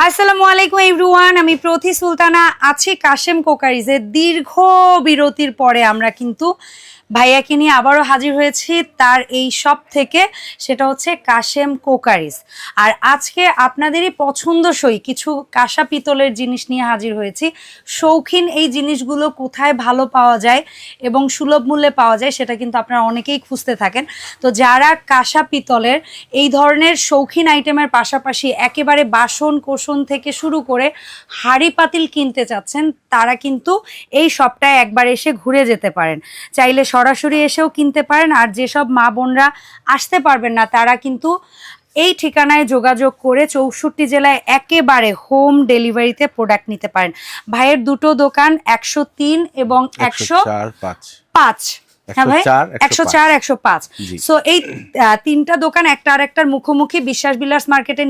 আসসালামু আলাইকুম এভরিওয়ান আমি প্রতি সুলতানা আছি কাশেম কোকারিজের দীর্ঘ বিরতির পরে আমরা কিন্তু ভাইয়াকে নিয়ে আবারও হাজির হয়েছি তার এই সব থেকে, সেটা হচ্ছে কাশেম কোকারিস। আর আজকে আপনাদেরই পছন্দসই কিছু কাঁসা পিতলের জিনিস নিয়ে হাজির হয়েছি। শৌখিন এই জিনিসগুলো কোথায় ভালো পাওয়া যায় এবং সুলভ মূল্যে পাওয়া যায় সেটা কিন্তু আপনারা অনেকেই খুঁজতে থাকেন। তো যারা কাঁসা পিতলের এই ধরনের শৌখিন আইটেমের পাশাপাশি একেবারে বাসন কোষণ থেকে শুরু করে হাড়ি পাতিল কিনতে চাচ্ছেন, তারা কিন্তু এই সবটায় একবার এসে ঘুরে যেতে পারেন। চাইলে সরাসরি এসেও কিনতে পারেন আর যেসব মা বোনরা আসতে পারবেন না তারা কিন্তু এই ঠিকানায় যোগাযোগ করে চৌষট্টি জেলায় একেবারে হোম ডেলিভারিতে প্রোডাক্ট নিতে পারেন। ভাইয়ের দুটো দোকান একশো তিন এবং একশো পাঁচ। হ্যাঁ ভাই? 104, একশো চার একশো পাঁচ। সো এই তিনটা দোকান একটা আরেকটার মুখোমুখি বিশ্বাস বিলাস মার্কেটের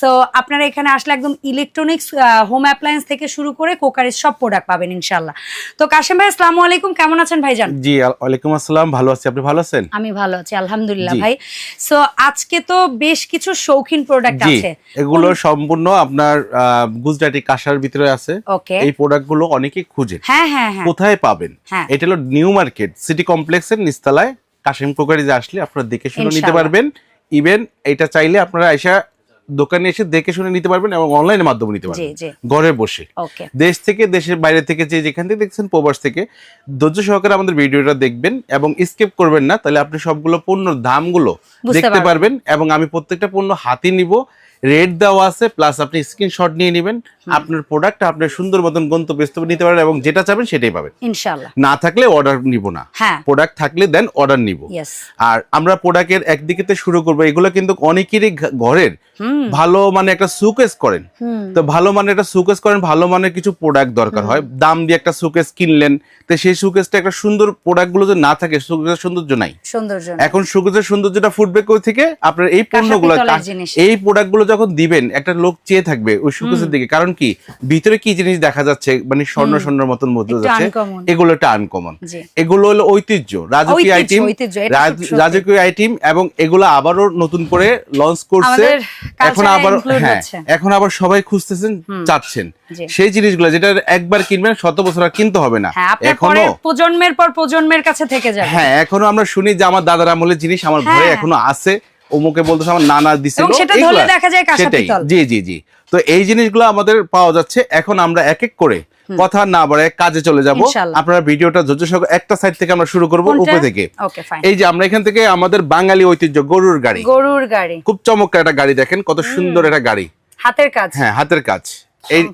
সো আপনারা এখানে আসলে একদম ইলেকট্রনিক্স হোম অ্যাপ্লায়েন্স থেকে শুরু করে কোকারির সব প্রোডাক্ট পাবেন ইনশাল্লাহ তো কাশেম ভাই আসসালামু আলাইকুম। কেমন আছেন ভাইজান? জি ওয়ালাইকুম আসসালাম। ভালো আছি। আপনি ভালো আছেন? আমি ভালো আছি আলহামদুলিল্লাহ ভাই। সো আজকে তো বেশ কিছু শৌখিন প্রোডাক্ট আছে। এগুলো সম্পূর্ণ আপনার গুজরাটি কাঁসার ভিতরে আছে। ওকে এই প্রোডাক্টগুলো অনেকে খুঁজে। হ্যাঁ হ্যাঁ হ্যাঁ। কোথায় পাবেন? হ্যাঁ। এটা হলো নিউ মার্কেট। সিটি কমপ্লেক্সের নিস্তালায় কাশিম কোকারিজে আসলে আপনারা দেখে শুনে নিতে পারবেন। ইভেন এটা চাইলে আপনারা এসে দোকানে এসে দেখে শুনে নিতে পারবেন এবং অনলাইনের মাধ্যমে নিতে পারবেন। ঘরে বসে। দেশ থেকে দেশের বাইরে থেকে যে যেখান থেকে দেখছেন প্রবাস থেকে ধৈর্য সহকারে আমাদের ভিডিওটা দেখবেন এবং স্কিপ করবেন না। তাহলে আপনি সবগুলো পণ্যর দামগুলো দেখতে। পারবেন এবং আমি প্রত্যেকটা পণ্য হাতে নিব। রেট দেওয়া আছে প্লাস আপনি স্ক্রিনশট নিয়ে নেবেন। আপনার প্রোডাক্ট আপনার সুন্দর মতন গন্তব্যস্থ নিতে পারেন এবং যেটা চাবেন সেটাই পাবেন। ইনশাল্লাহ না থাকলে অর্ডার নিব না। হ্যাঁ। প্রোডাক্ট থাকলে দেন অর্ডার নিব। আর আমরা প্রোডাক্টের একদিকে শুরু করব এগুলো কিন্তু অনেকেরই ঘরের। ভালো মানে একটা সুকেস করেন। তো ভালো মানের একটা সুকেস করেন ভালো মানের কিছু প্রোডাক্ট দরকার হয়। দাম দিয়ে একটা সুকেস কিনলেন তো সেই সুকেসটা একটা সুন্দর প্রোডাক্টগুলো যদি না থাকে সুকেসের সৌন্দর্য নাই। এখন সুকেসের সৌন্দর্যটা ফুটবে কই থেকে? আপনার এই পণ্যগুলো। এই প্রোডাক্টগুলো যখন দিবেন একটা লোক চেয়ে থাকবে ওই সুকেসের দিকে। কারণ কি? ভিতরে কি জিনিস দেখা যাচ্ছে? মানে স্বর্ণ স্বর্ণের মতন মধ্যে যাচ্ছে। এগুলো একটা আনকমন এগুলো হলো ঐতিহ্য রাজকীয় আইটেম। রাজকীয় আইটেম এবং এগুলো আবারও নতুন করে লঞ্চ করছে। এখন আবার হ্যাঁ এখন আবার সবাই খুঁজতেছেন চাচ্ছেন। সেই জিনিসগুলো যেটা একবার কিনবেন শত বছর আর কিনতে হবে না। হ্যাঁ এখনও প্রজন্মের পর প্রজন্মের কাছে থেকে যাবে। হ্যাঁ এখনও আমরা শুনি যে আমার দাদার আমলের জিনিস আমার ঘরে হ্যাঁ। এখনও আছে। অমুকে বলতেছে আমার নানা দিছিল সেটা ধরলে দেখা যায় কাঁসা সেটাই। পিতল। জি জি জি। তো এই জিনিসগুলো আমাদের পাওয়া যাচ্ছে। এখন আমরা এক এক করে কথা না বাড়ায় কাজে চলে যাব। আপনারা ভিডিওটা ধৈর্য সহকারে একটা সাইড থেকে আমরা শুরু করব? উপরে থেকে। এই যে আমরা এখান থেকে আমাদের বাঙালি ঐতিহ্য গরুর গাড়ি। গরুর গাড়ি। খুব চমৎকার একটা গাড়ি দেখেন কত সুন্দর একটা গাড়ি। হাতের কাজ। হ্যাঁ হাতের কাজ।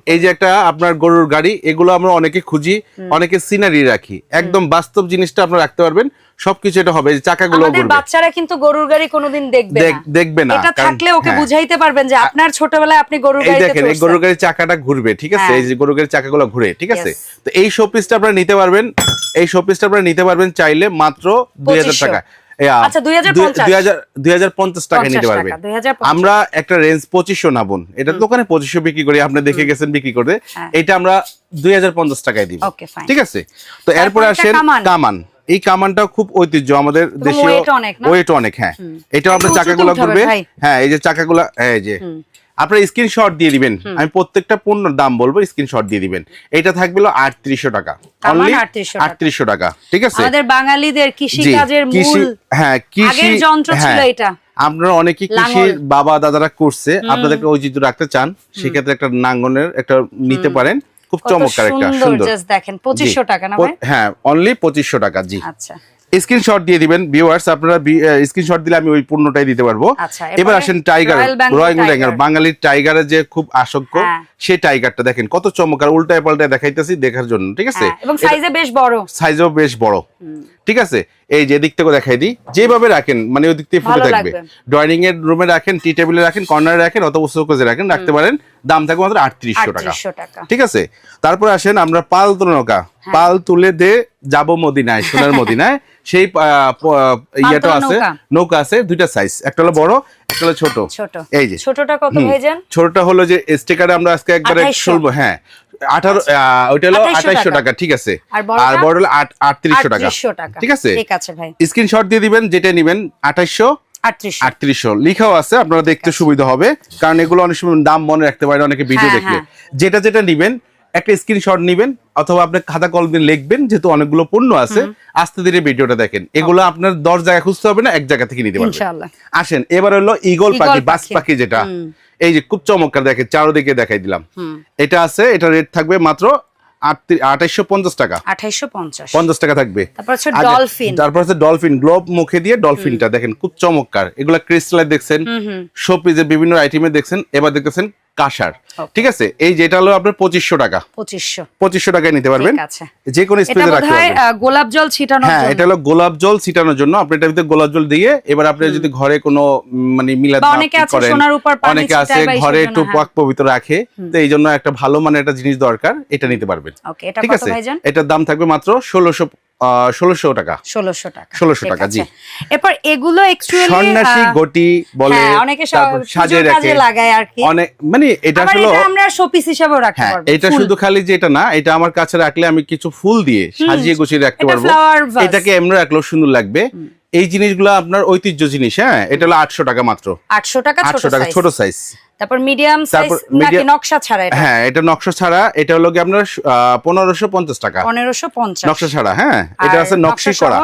এই যে একটা আপনার গরুর গাড়ি এগুলো আমরা অনেকে খুঁজি অনেকে সিনারি রাখি। একদম বাস্তব জিনিসটা আপনারা রাখতে পারবেন সবকিছু এটা হবে চাকাগুলো আমাদের বাচ্চারা কিন্তু গরুর গাড়ি কোনোদিন দেখবে না। দেখবে না এটা থাকলে ওকে হ্যাঁ। বুঝাইতে পারবেন যে আপনার ছোটবেলায় আপনি গরুর গাড়িতে দেখেন এই গরুর গাড়ির চাকাটা ঘুরবে ঠিক আছে? হ্যাঁ। এই যে গরুর গাড়ির চাকাগুলো ঘুরে ঠিক আছে? তো এই শোপিসটা আপনারা নিতে পারবেন এই শোপিসটা আপনারা নিতে পারবেন চাইলে মাত্র দুই হাজার টাকা এ, আ, আচ্ছা, 2050 দুই হাজার দুই হাজার পঞ্চাশ টাকা নিতে টাকা, পারবেন 2050 আমরা একটা রেঞ্জ পঁচিশশো না বোন এটা দোকানে পঁচিশশো বিক্রি করি আপনি দেখে গেছেন বিক্রি করে হ্যাঁ। এটা আমরা দুই হাজার পঞ্চাশ টাকায় দিব। ঠিক আছে? তো এরপরে আসেন কামান। এই কামানটা খুব ঐতিহ্য। আমাদের দেশে ওয়েট অনেক হ্যাঁ। এটাও আপনার চাকাগুলা ঘুরবে হ্যাঁ এই যে চাকাগুলো এই যে। আপনার স্ক্রিনশট দিয়ে দিবেন। আমি প্রত্যেকটা পণ্যের দাম বলব স্ক্রিনশট দিয়ে দিবেন। এটা থাকবে আটত্রিশশো টাকা। অনলি 3800 টাকা। আটত্রিশশো টাকা ঠিক আছে? আমাদের বাঙালিদের কৃষি কাজের কৃষি মূল হ্যাঁ কৃষি আগের যন্ত্র ছিল হ্যাঁ, এটা। আপনারা অনেকে কৃষি লাঙল। বাবা দাদারা করছে আপনাদেরকে ঐতিহ্য রাখতে চান সেক্ষেত্রে একটা নাঙ্গনের একটা নিতে পারেন খুব চমৎকার একটা সুন্দর দেখেন পঁচিশশো। টাকা না হ্যাঁ অনলি পঁচিশশো টাকা জি। আচ্ছা। স্ক্রিনশট দিয়ে দিবেন ভিউয়ার্স আপনারা স্ক্রিনশট দিলে আমি ওই পূর্ণটাই দিতে পারব। আচ্ছা, এবার আসেন টাইগার রয়্যাল। টাইগার বাঙালির টাইগারের যে খুব আসক্ত হ্যাঁ। সেই টাইগারটা দেখেন কত চমৎকার উল্টায় পাল্টায় দেখাইতেছি দেখার জন্য ঠিক আছে? হ্যাঁ, এবং সাইজে বেশ বড়। সাইজও বেশ বড় ঠিক আছে? এই যে দিক থেকে দেখাই দিই। যেভাবে রাখেন মানে ওই দিক থেকে ফুটে থাকবে। ড্রয়িং এর রুমে রাখেন টি টেবিলে রাখেন কর্নারে রাখেন অথবা শোকেজে রাখেন রাখতে পারেন। দাম থাকবে মাত্র আটত্রিশশো টাকা। ঠিক আছে? তারপর আসেন আমরা পাল তুলে নৌকা হ্যাঁ। পাল তুলে দে যাব মদিনায় সোনার মদিনায়। সেই ইয়েটা আছে নৌকা। আছে দুইটা সাইজ একটা হলো বড় একটা হলো ছোট। ছোট। এই যে। ছোটটা কত ছোটটা হলো যে স্টিকারে আমরা আজকে একবারে 2800 শুনব হ্যাঁ। আঠারো ওইটা হলো আঠাইশশো টাকা। টাকা ঠিক আছে। আর বড় হলো আটত্রিশশো টাকা। ঠিক আছে? ঠিক আছে ভাই। স্ক্রিনশট দিয়ে দিবেন যেটা নিবেন আঠাইশশো? আটত্রিশশো। আটত্রিশশো। লিখাও আছে আপনারা দেখতে সুবিধা হবে। কারণ এগুলো অনেক সময় দাম মনে রাখতে পারেন অনেকে ভিডিও হ্যাঁ, দেখলে। হ্যাঁ। যেটা যেটা নিবেন একটা স্ক্রিনশট নিবেন অথবা আপনি খাতা কলম লিখবেন যেহেতু অনেকগুলো পণ্য আছে আস্তে ধীরে ভিডিওটা দেখেন। এগুলো আপনার দশ জায়গায় খুঁজতে হবে না এক জায়গা থেকে নিতে পারবেন। আসেন এবার হলো ইগল পাখি বাস পাখি। যেটা। এই যে খুব চমৎকার দেখে চারোদিকে দেখাই দিলাম। এটা আছে এটা রেট থাকবে মাত্র আঠাইশো পঞ্চাশ টাকা। আঠাইশো পঞ্চাশ। পঞ্চাশ টাকা থাকবে। তারপর হচ্ছে ডলফিন। তারপর হচ্ছে ডলফিন গ্লোব মুখে দিয়ে ডলফিনটা দেখেন খুব চমৎকার। এগুলা দেখছেন বিভিন্ন আইটেমে দেখছেন এবার দেখতেছেন কাঁসার। ঠিক আছে? এই যেটা হলো আপনার পঁচিশশো টাকা। পঁচিশশো। পঁচিশশো টাকায় নিতে পারবেন। যে কোনো স্পেসে রাখতে পারবেন। গোলাপ জল ছিটানোর হ্যাঁ এটা হলো গোলাপ জল ছিটানোর জন্য। আপনি এটার ভিতরে গোলাপ জল দিয়ে এবার আপনি যদি ঘরে কোনো মানে মিলাদ অনেকে আছে করেন সোনার উপর অনেকে আছে ঘরে একটু হ্যাঁ। পাক পবিত্র রাখে তো এই জন্য একটা ভালো মানে একটা জিনিস দরকার এটা নিতে পারবেন। ওকে এটা কত ভাইজান? এটার দাম থাকবে মাত্র ষোলোশো ষোলোশো টাকা। ষোলোশো টাকা। 1600 টাকা, জি। এরপর এগুলো সন্ন্যাসী গটি বলে হ্যাঁ, অনেকে সাজিয়ে রাখে। লাগায় আর কি। অনেক মানে এটা হলো আমরা শোপিস হিসেবেও রাখতে হ্যাঁ পারব এটা শুধু খালি যে এটা না এটা আমার কাছে রাখলে আমি কিছু ফুল দিয়ে সাজিয়ে গুছিয়ে রাখতে পারব। এটাকে এমনি রাখলেও সুন্দর লাগবে। এই জিনিসগুলো আপনার ঐতিহ্য জিনিস হ্যাঁ? এটা হলো আটশো টাকা মাত্র। আটশো টাকা ছোট আটশো টাকা ছোট সাইজ তারপর মিডিয়াম সাইজ নাকি নকশা ছাড়া এটা? হ্যাঁ এটা নকশা ছাড়া এটা হলো কি আপনার পনেরোশো পঞ্চাশ টাকা। পনেরোশো পঞ্চাশ। নকশা ছাড়া হ্যাঁ? এটা আছে নকশি করা।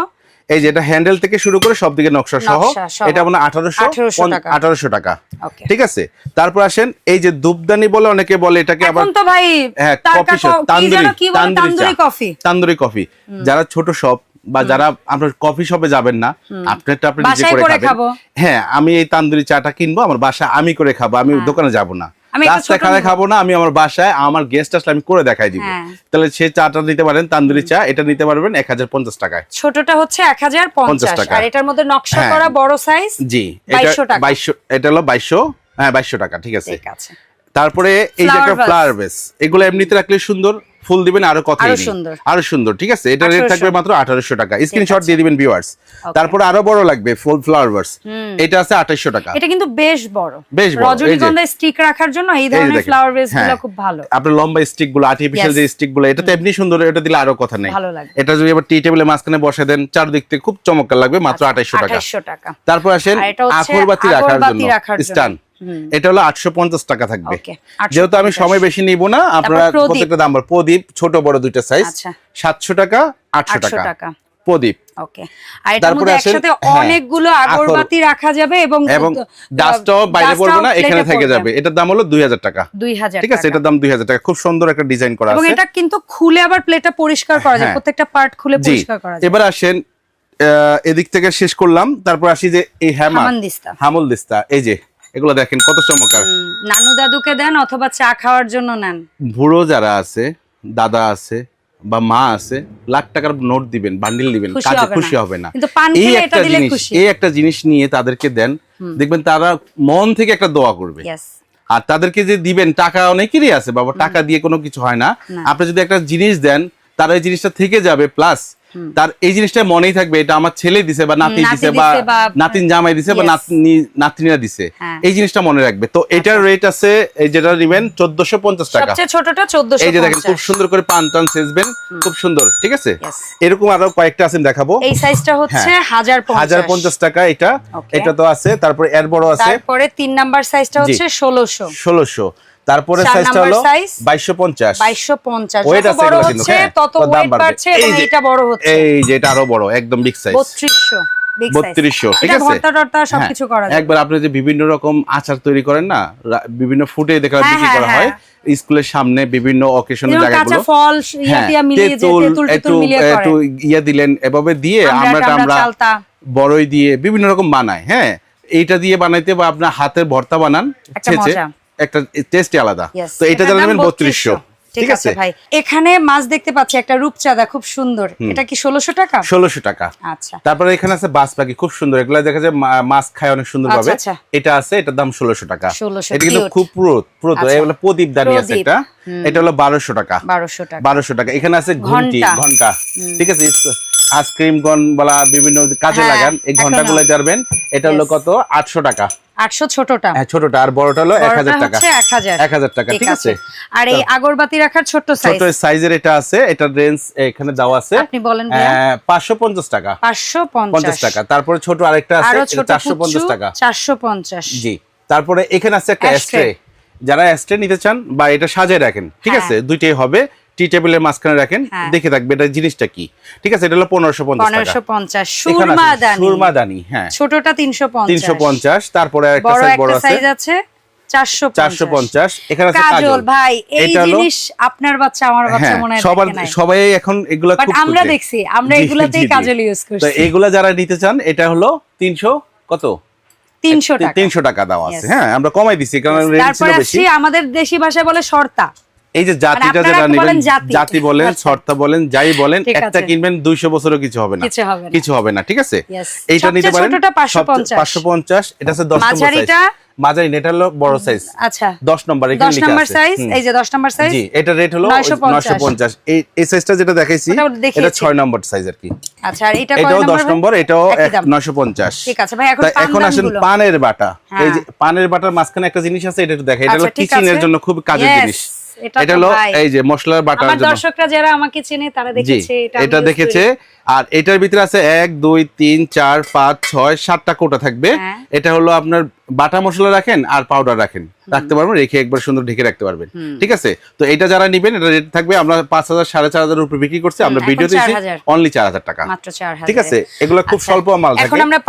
এই যে এটা হ্যান্ডেল থেকে শুরু করে সব দিকে নকশা সহ এটা মানে আঠারোশো 1800 টাকা। আঠারোশো টাকা। ঠিক আছে? তারপর আসেন এই যে দুবদানি বলে অনেকে বলে এটাকে আবার তো ভাই হ্যাঁ কফি তান্দুরি তান্দুরি কফি যারা ছোট শপ বা যারা আপনার কফি শপে যাবেন না আপনারটা আপনি নিজে করে খাবেন। হ্যাঁ আমি এই তান্দুরি চাটা কিনবো আমার বাসা আমি করে খাব আমি দোকানে যাব না। রাস্তায় খাব না আমি আমার বাসায় আমার গেস্ট আসলে আমি করে দেখাই দিব। হ্যাঁ। তাহলে সে চাটা নিতে পারেন তান্দুরি চা এটা নিতে পারবেন এক হাজার পঞ্চাশ টাকায়। ছোটটা হচ্ছে এক হাজার পঞ্চাশ টাকা। আর এটার মধ্যে নকশা হ্যাঁ। করা বড় সাইজ জি এটা বাইশশো এটা হলো বাইশশো হ্যাঁ বাইশশো টাকা ঠিক আছে। তারপরে এই যে একটা ফ্লাওয়ার বেস এগুলো এমনিতে রাখলে সুন্দর ফুল দিবেন আরও কত আরও সুন্দর। ঠিক আছে? এটা রেট থাকবে মাত্র আঠারোশো টাকা। স্ক্রিনশট দিয়ে দিবেন ভিউয়ার্স তারপরে আরও বড় লাগবে ফুল ফ্লাওয়ার এটা আছে আঠাইশো টাকা। এটা কিন্তু বেশ বড়। বেশ বড়, রজনীগন্ধা স্টিক রাখার জন্য এই ধরনের ফ্লাওয়ারগুলো হ্যাঁ। খুব ভালো। আপনার লম্বা স্টিকগুলো আর্টিফিশিয়াল যে স্টিকগুলো এটা তো এমনি সুন্দর এটা দিলে আরও কথা নেই। এটা যদি আবার টি টেবিলের মাঝখানে বসে দেন চারদিক থেকে খুব চমৎকার লাগবে মাত্র আঠাইশো টাকা। টাকা। তারপর আসেন এটা রাখার জন্য রাখার জন্য। স্টান। এটা হলো আটশো পঞ্চাশ টাকা থাকবে। যেহেতু আমি সময় বেশি নিব না আপনারা প্রত্যেকটা দাম প্রদীপ ছোট বড় দুইটা সাইজ আচ্ছা। সাতশো টাকা আটশো টাকা। প্রদীপ। ওকে। আর এটার মধ্যে একসাথে হ্যাঁ, অনেকগুলো আগরবাতি রাখা যাবে এবং বাইরে পড়বে না এখানে থেকে যাবে। এটার দাম হলো দুই হাজার টাকা। ঠিক আছে এটার দাম দুই হাজার টাকা। খুব সুন্দর একটা ডিজাইন করা এবং এটা কিন্তু খুলে আবার প্লেটটা পরিষ্কার করা যায়। হ্যাঁ। প্রত্যেকটা পার্ট খুলে পরিষ্কার করা যায়। এবার আসেন এদিক থেকে শেষ করলাম। তারপর আসি যে এই হ্যামার। হামল দিস্তা। এই যে এগুলো দেখেন কত চমৎকার। নানু দাদুকে দেন অথবা চা খাওয়ার জন্য নেন। বুড়ো যারা আছে দাদা আছে বা মা আছে লাখ টাকার নোট দিবেন বান্ডিল দিবেন কাজে খুশি হবে না। কিন্তু পান এই একটা এটা দিলে জিনিস খুশি। এই একটা জিনিস নিয়ে তাদেরকে দেন দেখবেন তারা মন থেকে একটা দোয়া করবে। আর তাদেরকে যে দিবেন টাকা অনেকেরই আছে বাবা টাকা দিয়ে কোনো কিছু হয় না। আপনি যদি একটা জিনিস দেন তারা এই জিনিসটা থেকে যাবে প্লাস তার এই জিনিসটা মনেই থাকবে এটা আমার ছেলে দিছে বা নাতি দিছে বা নাতিন জামাই দিছে বা. নাতনি নাতনিরা দিছে। হ্যাঁ। এই জিনিসটা মনে রাখবে। তো এটার রেট আছে এই যেটা নেবেন চোদ্দশো পঞ্চাশ টাকা। সবচেয়ে ছোটটা চোদ্দশো এই যে দেখেন খুব সুন্দর করে পান টান সেজবেন খুব সুন্দর ঠিক আছে? এরকম আরও কয়েকটা আছে দেখাবো। এই সাইজটা হচ্ছে হ্যাঁ। হাজার হাজার পঞ্চাশ টাকা এটা। এটা তো আছে তারপরে এর বড় আছে। তারপরে তিন নাম্বার সাইজটা হচ্ছে ষোলোশো। ষোলোশো। তারপরে সাইজটা হলো size? বাইশশো পঞ্চাশ। বাইশশো পঞ্চাশ। Weight যত আছে বড় এগুলো কিন্তু, হচ্ছে হ্যাঁ, তত ওয়েট বাড়ছে এবং এটা বড় হচ্ছে। এই যে এটা আরও বড় একদম বিগ সাইজ বত্রিশশো বিগ বত্রিশশো ঠিক আছে? হ্যাঁ, করা যায় একবার আপনি যে বিভিন্ন রকম আচার তৈরি করেন না বিভিন্ন ফুটে দেখা হ্যাঁ, বিক্রি করা হয় স্কুলের সামনে বিভিন্ন অকেশনের জায়গাগুলো। ফল একটু ইয়া দিলেন এভাবে দিয়ে আমরা আমরা। বড়ই দিয়ে বিভিন্ন রকম বানাই হ্যাঁ। এইটা দিয়ে বানাইতে বা আপনার হাতের ভর্তা বানান একটা টেস্টই আলাদা। তো এটা যারা নেবেন বত্রিশশো। ঠিক আছে ভাই। এখানে মাছ দেখতে পাচ্ছি একটা রূপচাঁদা খুব সুন্দর। এটা কি ষোলোশো টাকা? ষোলোশো টাকা। আচ্ছা। তারপরে এখানে আছে বাস পাখি খুব সুন্দর। এগুলা দেখা যায় মা- মাছ খায় অনেক সুন্দর ভাবে আচ্ছা, আচ্ছা। এটা আছে এটার দাম ষোলোশো টাকা। এটা কিন্তু খুব। এগুলো প্রদীপ দানি আছে এটা। এটা হলো বারোশো টাকা। বারোশো টাকা। বারোশো টাকা। এখানে আছে ঘণ্টা। ঘণ্টা। ঠিক আছে আইসক্রিম গন বলা বিভিন্ন কাজে হ্যাঁ, লাগান এই। ঘন্টাগুলো পারবেন এটা হলো কত? আটশো টাকা। আটশো ছোটটা। হ্যাঁ ছোটটা আর বড়টা হলো এক হাজার বড়টা টাকা। হচ্ছে এক হাজার। এক হাজার টাকা ঠিক আছে? আর এই আগরবাতি রাখার ছোট্ট সাইজ ছোট সাইজের এটা আছে এটার রেঞ্জ এখানে দেওয়া আছে। আপনি বলেন ভাইয়া। পাঁচশো পঞ্চাশ টাকা। পাঁচশো পঞ্চাশ। পঞ্চাশ টাকা। তারপরে ছোট আরেকটা আছে আরও ছোট চারশো পঞ্চাশ টাকা। চারশো পঞ্চাশ। জি। তারপরে এখানে আছে একটা। অ্যাস্ট্রে যারা অ্যাস্ট্রে নিতে চান বা এটা সাজিয়ে রাখেন ঠিক হ্যাঁ। আছে? দুইটাই হবে। টি টেবিলের মাঝখানে রাখেন হ্যাঁ। দেখে থাকবে এটা জিনিসটা কি। ঠিক আছে এটা হলো পনেরোশো পঞ্চাশ সুরমাদানি হ্যাঁ। ছোটটা তিনশো তিনশো পঞ্চাশ তারপরে একটা সাইজ বড় আছে। এগুলা যারা নিতে চান এটা হলো তিনশো কত? তিনশো টাকা তিনশো টাকা। দেওয়া আছে। হ্যাঁ আমরা কমাই দিছি কারণ রেঞ্জ ছিল বেশি। আমাদের দেশি ভাষায় বলে শর্তা। এই যে জাতিটা যারা নেবেন জাতি? জাতি বলেন আচ্ছা। শর্তা বলেন যাই বলেন একটা কিনবেন দুইশো বছরও কিছু হবে না। কিছু হবে না। ঠিক আছে? এইটা নিতে পারেন পাঁচশো পঞ্চাশ। এটা আছে দশ? মাঝারি এটা হলো বড় সাইজ আচ্ছা। দশ নম্বর এখানে দশ লেখা নম্বর সাইজ এই যে দশ নম্বর সাইজ জি এটা রেট হলো 950 নয়শো পঞ্চাশ। এই এই সাইজটা যেটা দেখাইছি এটা ছয় নম্বর সাইজ আর কি। আচ্ছা আর এটা এটাও দশ ভাই? নম্বর এটাও একই দাম। নয়শো পঞ্চাশ। ঠিক আছে ভাই, এখন এখন আসেন পানের বাটা। হ্যাঁ। এই যে পানের বাটার মাঝখানে একটা জিনিস আছে এটা একটু দেখা এটা হলো আচ্ছা, কিচেনের জন্য খুব কাজের জিনিস। এটা হলো। এই যে মশলার বাটার জন্য। দর্শকরা যারা আমাকে চেনে তারা দেখেছে এটা এটা দেখেছে। আর এটার ভিতরে আছে এক দুই তিন চার পাঁচ ছয় সাতটা কোটা থাকবে। হ্যাঁ। এটা হলো আপনার বাটা মশলা রাখেন আর পাউডার রাখেন। রাখতে পারবেন রেখে একবার সুন্দর ঢেকে রাখতে পারবেন। ঠিক আছে? তো এটা যারা নিবেন এটা রেট থাকবে আমরা পাঁচ হাজার সাড়ে চার হাজার উপরে বিক্রি করছি আমরা ভিডিও দিয়েছি অনলি চার হাজার টাকা। ঠিক আছে? এগুলো খুব আচ্ছা, স্বল্প মাল এখন থাকে।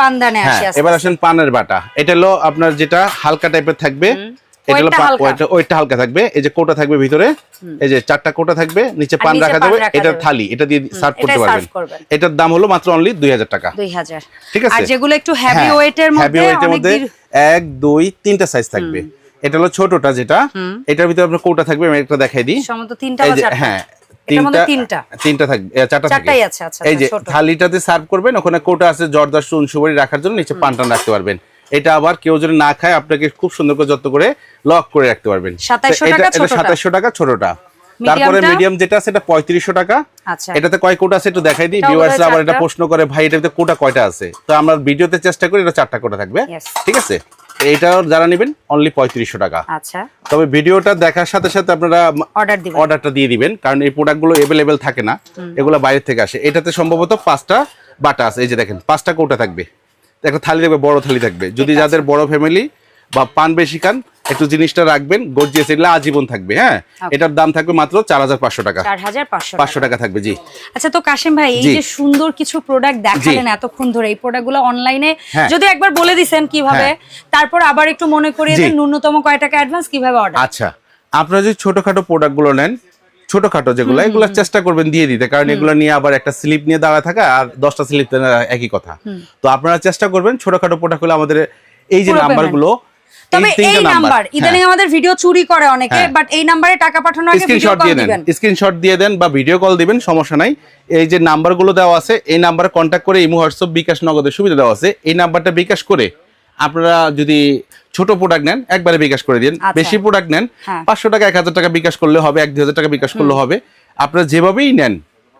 হ্যাঁ আসি এবার আসেন পানের বাটা। এটা হলো আপনার যেটা হালকা টাইপের থাকবে। ওইটা হালকা। থাকবে। এই যে কোটা থাকবে ভিতরে এই যে চারটা কোটা থাকবে নিচে পান রাখা যাবে এটা থালি এটা দিয়ে সার্ভ করতে পারবেন। এটার দাম হলো মাত্র অনলি দুই হাজার টাকা। ঠিক আছে? আর যেগুলো একটু হেভি হ্যাঁ, ওয়েটের মধ্যে weight মধ্যে এক দুই তিনটা সাইজ থাকবে। এটা হলো ছোটটা যেটা। এটার ভিতরে আপনার কোটা থাকবে আমি একটা দেখাই দিই। তিনটা যে হ্যাঁ তিনটা তিনটা। তিনটা থাকবে চারটা আচ্ছা, এই যে আচ্ছা, থালিটাতে সার্ভ করবেন ওখানে কোটা আছে জর্দার সুন সুপারি রাখার জন্য নিচে পান টান রাখতে পারবেন। এটা আবার কেউ যদি না খায় আপনাকে খুব সুন্দর করে যত্ন করে লক করে রাখতে পারবেন। 2700 এটা- টাকা ছোটটা। সাতাশশো টাকা ছোটটা। তারপরে মিডিয়াম যেটা আছে এটা পঁয়ত্রিশশো টাকা। আচ্ছা। এটাতে কয় কোটা আছে একটু দেখাই দিই। ভিউয়ার্সরা আবার এটা প্রশ্ন করে ভাই এটার ভিতরে কোটা কয়টা আছে? তো আমরা ভিডিওতে চেষ্টা করি এটা চারটা কোটা থাকবে। ঠিক আছে? এইটাও যারা নেবেন অনলি পঁয়ত্রিশশো টাকা। আচ্ছা। তবে ভিডিওটা দেখার সাথে সাথে আপনারা অর্ডারটা দিয়ে দিবেন কারণ এই প্রোডাক্টগুলো অ্যাভেলেবেল থাকে না। এগুলো বাইরে থেকে আসে। এটাতে সম্ভবত পাঁচটা বাটা আছে। এই যে দেখেন পাঁচটা কৌটা থাকবে। একটা থালি থাকবে বড় থালি থাকবে। যদি যাদের বড় ফ্যামিলি বা পান বেশি খান একটু জিনিসটা রাখবেন গর্জিয়াস এগুলো আজীবন থাকবে হ্যাঁ? এটার দাম থাকবে মাত্র চার হাজার পাঁচশো টাকা। পাঁচশো টাকা। থাকবে জি। আচ্ছা তো কাশিম ভাই এই যে সুন্দর কিছু প্রোডাক্ট দেখালেন এতক্ষণ ধরে এই প্রোডাক্টগুলো অনলাইনে হ্যাঁ। যদি একবার বলে দিছেন কীভাবে তারপর আবার একটু মনে করিয়ে ন্যূনতম কয় টাকা অ্যাডভান্স কীভাবে অর্ডার আচ্ছা আপনারা যদি ছোটখাটো প্রোডাক্টগুলো নেন ছোটখাটো যেগুলো এগুলো চেষ্টা করবেন দিয়ে দিতে কারণ এগুলো নিয়ে আবার একটা স্লিপ নিয়ে দাঁড়া থাকা আর দশটা স্লিপ একই কথা। তো আপনারা চেষ্টা করবেন ছোটখাটো প্রোডাক্টগুলো আমাদের এই যে পুরো নাম্বারগুলো তবে এই নাম্বার। ইদানিং আমাদের ভিডিও চুরি করে অনেকে হ্যাঁ। বাট এই নাম্বারে টাকা পাঠানোর আগে ভিডিও কল দিয়ে দেন। দিবেন। স্ক্রিনশট দিয়ে দেন বা ভিডিও কল দিবেন সমস্যা নাই। এই যে নাম্বারগুলো দেওয়া আছে এই নাম্বারে কন্ট্যাক্ট করে ইমো হোয়াটসঅ্যাপ বিকাশ নগদের সুবিধা দেওয়া আছে। এই নাম্বারটা বিকাশ করে আপনারা যদি ছোট প্রোডাক্ট নেন একবারে বিকাশ করে দিন আচ্ছা। বেশি প্রোডাক্ট নেন হ্যাঁ। পাঁচশো টাকা এক হাজার টাকা বিকাশ করলে হবে এক দুই হাজার টাকা বিকাশ করলে হবে আপনারা যেভাবেই নেন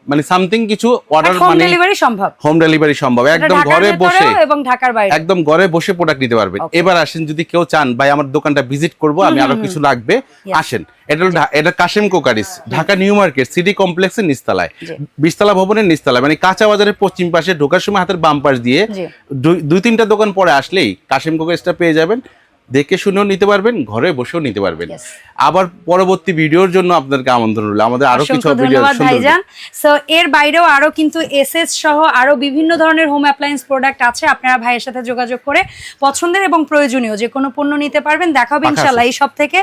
মানে সামথিং কিছু অর্ডার হোম মানে ডেলিভারি সম্ভব। হোম ডেলিভারি সম্ভব। একদম ঘরে বসে এবং ঢাকার বাইরে একদম ঘরে বসে প্রোডাক্ট নিতে পারবেন এবার আসেন যদি কেউ চান ভাই আমার দোকানটা ভিজিট করব আমি আরও কিছু লাগবে আসেন। এটা হলো এটা Kashem cookeries Dhaka new market city কমপ্লেক্সের নিচতলায়। বিশতলা ভবনের নিচতলায় মানে কাঁচা বাজারের পশ্চিম পাশে ঢোকার সময় হাতের বাম পাশ দিয়ে দুই- দুই তিনটা দোকান পরে আসলেই কাশেম কোকারিসটা পেয়ে যাবেন। দেখে শুনেও নিতে পারবেন ঘরে বসেও নিতে পারবেন। আবার পরবর্তী ভিডিওর জন্য আপনাদেরকে আমন্ত্রণ রইল। আমাদের আরও কিছু ভিডিও ধন্যবাদ ভাইজান। সো এর বাইরেও আরও কিন্তু এসএস সহ আরও বিভিন্ন ধরনের হোম অ্যাপ্লায়েন্স প্রোডাক্ট আছে। আপনারা ভাইয়ের সাথে যোগাযোগ করে পছন্দের এবং প্রয়োজনীয় যে কোনো পণ্য নিতে পারবেন। দেখা হবে পাকা ইনশাল্লাহ এই সব থেকে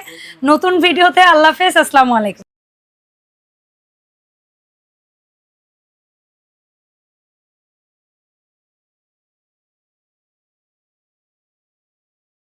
নতুন ভিডিওতে আল্লাহ হাফেজ। আসসালামু আলাইকুম।